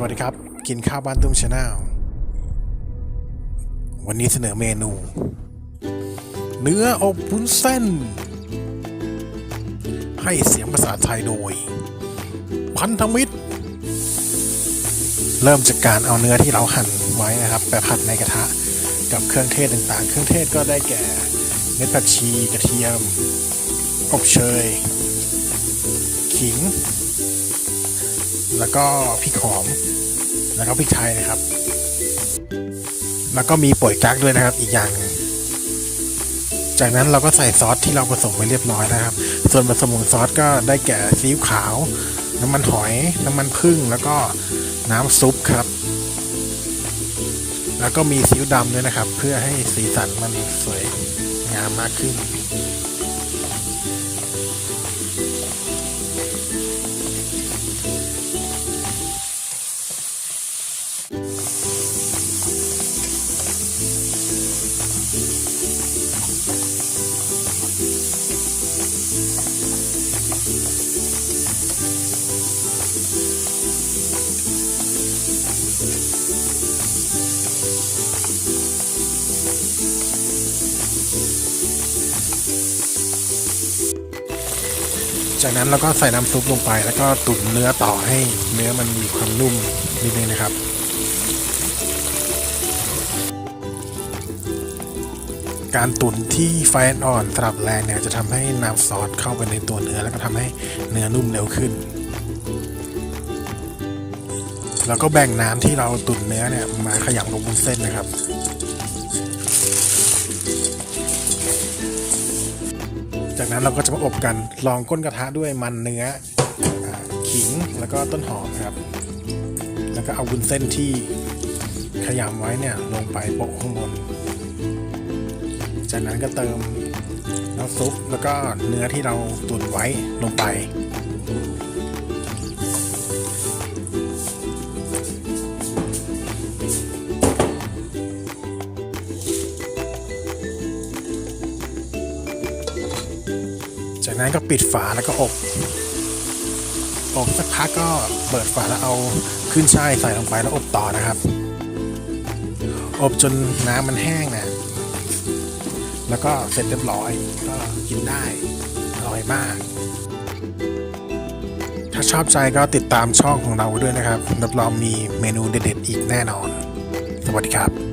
สวัสดีครับ กินข้าวบ้านตุ้มชาแนลวันนี้เสนอเมนู เนื้ออบวุ้นเส้น ให้เสียงภาษาไทยโดย พันธมิตร เริ่มจากการเอาเนื้อที่เราหั่นไว้นะครับ ไปผัดในกระทะกับเครื่องเทศต่างๆ เครื่องเทศก็ได้แก่เม็ดผักชีกระเทียม อบเชย ขิง แล้วก็พริกหอม แล้วก็พริกไทยนะครับ แล้วก็มีป่วยกั๊กด้วยนะครับ อีกอย่างจากนั้นเราก็ใส่ซอสที่เราผสมไว้เรียบร้อยนะครับ ส่วนผสมของซอสก็ได้แก่ซีอิ๊วขาว น้ำมันหอย น้ำมันผึ้งแล้วก็น้ำซุปครับ แล้วก็มีซีอิ๊วดำด้วยนะครับ เพื่อให้สีสันมันสวยงามมากขึ้น จากนั้นเราก็ใส่น้ำซุปลงไป แล้วก็ตุ๋นเนื้อต่อให้เนื้อมันมีความนุ่มนิดนึงนะครับ การตุ๋นที่ไฟอ่อนสลับแรงเนี่ยจะทำให้น้ำซอสเข้าไปในตัวเนื้อแล้วก็ทำให้เนื้อนุ่มเร็วขึ้น แล้วก็แบ่งน้ำที่เราตุ๋นเนื้อเนี่ยมาขยำลงบนเส้นนะครับจากนั้นเราก็จะมาอบกันลองก้นกระทะด้วยมันเนื้อขิงแล้วก็ต้นหอมครับ แล้วก็เอาวุ้นเส้นที่ขยำไว้เนี่ยลงไปโปะข้างบน จากนั้นก็เติมน้ำซุปแล้วก็เนื้อที่เราตุ๋นไว้ลงไป จากนั้นก็ปิดฝาแล้วก็อบ อบสักพักก็เปิดฝาแล้วเอาขึ้นช่ายใส่ลงไปแล้วอบต่อนะครับ อบจนน้ำมันแห้งนะ แล้วก็เสร็จเรียบร้อยก็กินได้อร่อยมาก ถ้าชอบใจก็ติดตามช่องของเราด้วยนะครับรับรองมีเมนูเด็ดๆอีกแน่นอน สวัสดีครับ